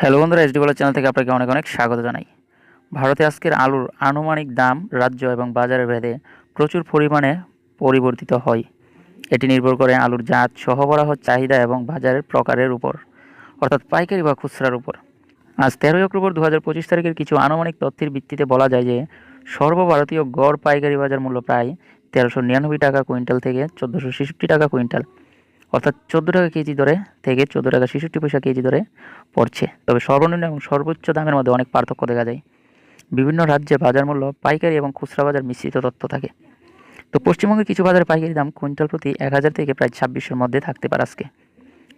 Hello বন্ধুরা SD বলার channel থেকে আপনাকে অনেক অনেক স্বাগত জানাই। ভারতে আজকের আলুর আনুমানিক দাম রাজ্য এবং বাজারের ভেদে প্রচুর পরিমাণে পরিবর্তিত হয়। এটি নির্ভর করে আলুর জাত সহবরাহ চাহিদা এবং বাজারের প্রকারের উপর, অর্থাৎ পাইকারি বা খুচরার উপর। আজ তেরোই অক্টোবর দু হাজার পঁচিশ তারিখের কিছু আনুমানিক তথ্যের ভিত্তিতে বলা যায় যে, সর্বভারতীয় গড় পাইকারি বাজার মূল্য প্রায় তেরোশো নিরানব্বই টাকা কুইন্টাল থেকে চোদ্দোশো ছেষট্টি টাকা কুইন্টাল। অর্থাৎ চোদ্দ টাকা কেজি দরে থেকে চোদ্দ টাকা ছেষট্টি পয়সা কেজি দরে পড়ছে। তবে সর্বনিম্ন এবং সর্বোচ্চ দামের মধ্যে অনেক পার্থক্য দেখা যায়। বিভিন্ন রাজ্যে বাজার মূল্য, পাইকারি এবং খুচরা বাজার মিশ্রিত তথ্য থাকে। তো পশ্চিমবঙ্গের কিছু বাজারে পাইকারি দাম কুইন্টাল প্রতি এক হাজার থেকে প্রায় ছাব্বিশের মধ্যে থাকতে পারে আজকে।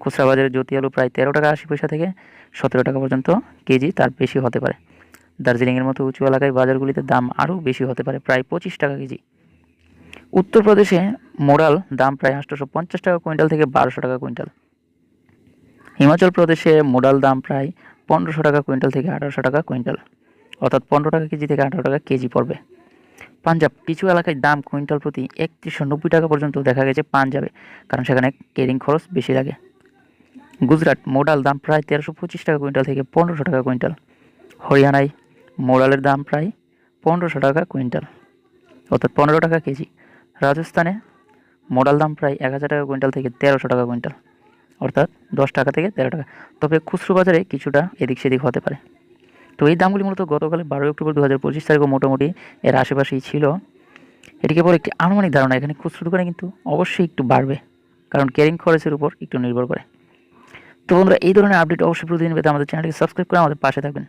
খুচরা বাজারে জ্যোতি আলু প্রায় তেরো টাকা আশি পয়সা থেকে সতেরো টাকা পর্যন্ত কেজি তার বেশি হতে পারে। দার্জিলিংয়ের মতো উঁচু এলাকায় বাজারগুলিতে দাম আরও বেশি হতে পারে, প্রায় পঁচিশ টাকা কেজি। উত্তরপ্রদেশে মোরাল দাম প্রায় আটশোশো পঞ্চাশ টাকা কুইন্টাল থেকে বারোশো টাকা কুইন্টাল। হিমাচল প্রদেশে মোডাল দাম প্রায় পনেরোশো টাকা কুইন্টাল থেকে আঠারোশো টাকা কুইন্টাল। অর্থাৎ পনেরো টাকা কেজি থেকে আঠারো টাকা কেজি পড়বে। পাঞ্জাব কিছু এলাকায় দাম কুইন্টাল প্রতি একত্রিশশো নব্বই টাকা পর্যন্ত দেখা গেছে পাঞ্জাবে, কারণ সেখানে কেরিং খরচ বেশি লাগে। গুজরাট মোডাল দাম প্রায় তেরোশো পঁচিশ টাকা কুইন্টাল থেকে পনেরোশো টাকা কুইন্টাল। হরিয়ানায় মোডালের দাম প্রায় পনেরোশো টাকা কুইন্টাল, অর্থাৎ পনেরো টাকা কেজি। রাজস্থানে মোডাল দাম প্রায় এক হাজার টাকা কুইন্টাল থেকে তেরোশো টাকা কুইন্টাল, অর্থাৎ দশ টাকা থেকে তেরো টাকা। তবে খুচরো বাজারে কিছুটা এদিক সেদিক হতে পারে। তো এই দামগুলি মূলত গতকালে বারোই অক্টোবর দু হাজার পঁচিশ তারিখও মোটামুটি এর আশেপাশেই ছিল। এটিকে পরে একটি আনুমানিক ধারণা, এখানে খুচরো দোকানে কিন্তু অবশ্যই একটু বাড়বে, কারণ ক্যারিং খরচের উপর একটু নির্ভর করে। তো বন্ধুরা, এই ধরনের আপডেট অবশ্যই প্রতিদিন পেতে আমাদের চ্যানেলটি সাবস্ক্রাইব করে আমাদের পাশে থাকবেন।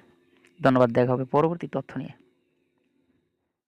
ধন্যবাদ, দেখা হবে পরবর্তী তথ্য নিয়ে।